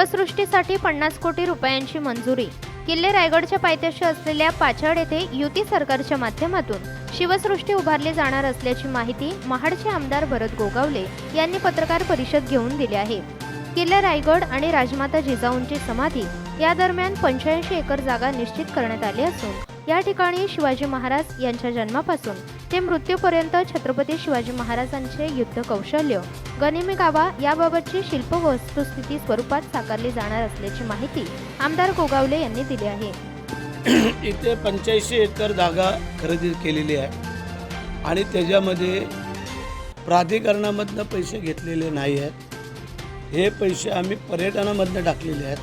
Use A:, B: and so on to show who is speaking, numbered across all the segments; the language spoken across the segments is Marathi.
A: शिवसृष्टीसाठी पन्नास कोटी रुपयांची मंजुरी. किल्ले रायगडच्या पायथ्याशी असलेल्या पाचड येथे युती सरकारच्या माध्यमातून शिवसृष्टी उभारली जाणार असल्याची माहिती महाडचे आमदार भरत गोगावले यांनी पत्रकार परिषद घेऊन दिली आहे. किल्ले रायगड आणि राजमाता जिजाऊंची समाधी या दरम्यान पंच्याऐंशी एकर जागा निश्चित करण्यात आली असून या ठिकाणी शिवाजी महाराज यांच्या जन्मापासून ते मृत्यूपर्यंत छत्रपती शिवाजी महाराजांचे युद्ध कौशल्य गनिमी गावा याबाबतची शिल्प वस्तुस्थिती स्वरूपात साकारली जाणार असल्याची माहिती आमदार गोगावले यांनी दिली आहे.
B: इथे पंच्याऐंशी एकर जागा खरेदी केलेली आहे आणि त्याच्यामध्ये प्राधिकरणामधनं पैसे घेतलेले नाही आहेत. हे पैसे आम्ही पर्यटनामधनं टाकलेले आहेत.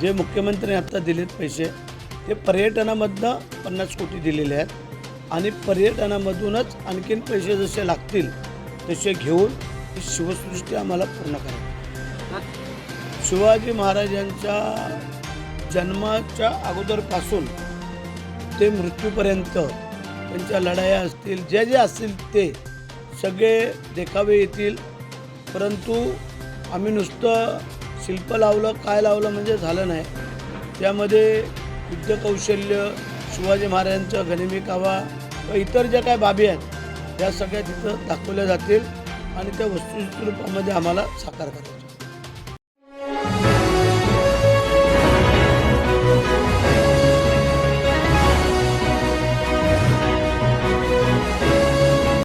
B: जे मुख्यमंत्री आत्ता दिलेत पैसे ते पर्यटनामधनं पन्नास कोटी दिलेले आहेत. आणि पर्यटनामधूनच आणखीन पैसे जसे लागतील तसे घेऊन ही शिवसृष्टी आम्हाला पूर्ण करावी. शिवाजी महाराजांच्या जन्माच्या अगोदरपासून ते मृत्यूपर्यंत त्यांच्या लढाया असतील जे जे असतील ते सगळे देखावे येतील. परंतु आम्ही नुसतं शिल्प लावलं काय लावलं म्हणजे झालं नाही. त्यामध्ये युद्धकौशल्य शिवाजी महाराजांचा गनिमी कावा व इतर ज्या काय बाबी आहेत त्या सगळ्या तिथं दाखवल्या जातील आणि त्या वस्तुस्थिती रूपामध्ये आम्हाला साकार करायचं